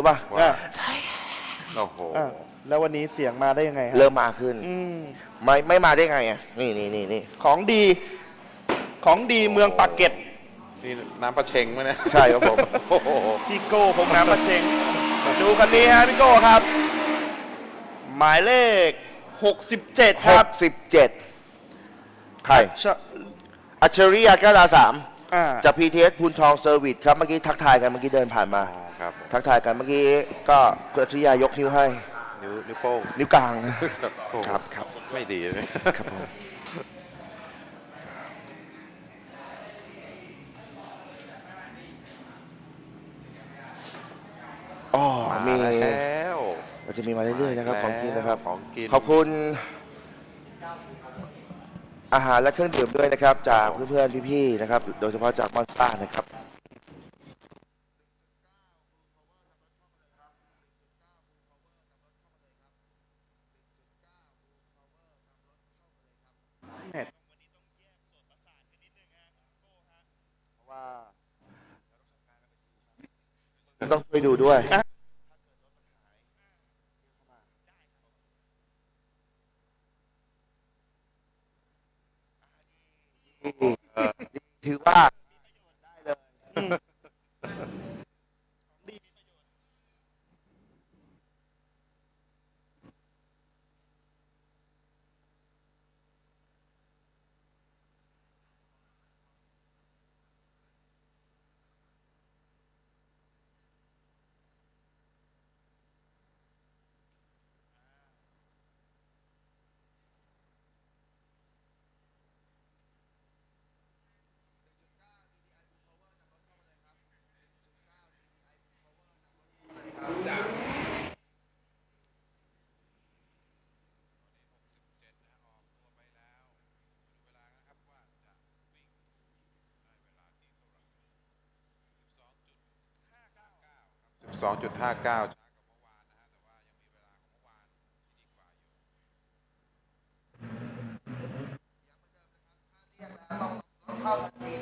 รู้ป่ะว่าอะโอ้โห อะแล้ววันนี้เสียงมาได้ยังไงฮะเริ่มมาขึ้น อืมไม่ไม่มาได้ไงอะ นี่นี่นี่นี่ ของดีของดีเมืองปากเกร็ดนี่น้ำปลาเชงไหมเนี่ยใช่ครับผม โอ้โหพี่โก้พงน้ำมาเชงดูคันนี้ฮะพี่โก้ครับ หมายเลข 67 คหรับกสิบเจ็ดใคร ชะอัจฉริยะแก้วดาสามอ่าจาก PTS พูนทองเซอร์วิสครับ เมื่อกี้ทักทายกันเมื่อกี้เดินผ่านมา อ๋อ ครับผมทักทายกันเมื่อกี้ก็คุณอัจฉริยะยกนิ้วให้ นิ้วนิ้วโป้งนิ้วกลาง โอ้โหครับครับ ไม่ดีเลยครับผมอ๋อมีมาแล้วเราจะมีมาเรื่อยๆนะครับของกินนะครับ ของกิน ขอบคุณ อาหารและเครื่องดื่มด้วยนะครับ จากเพื่อนๆพี่ๆนะครับ โดยเฉพาะจากมอนสต้านะครับ ต้องช่วยดูด้วย ถือว่า สองจุดห้าเก้าเข้าทัน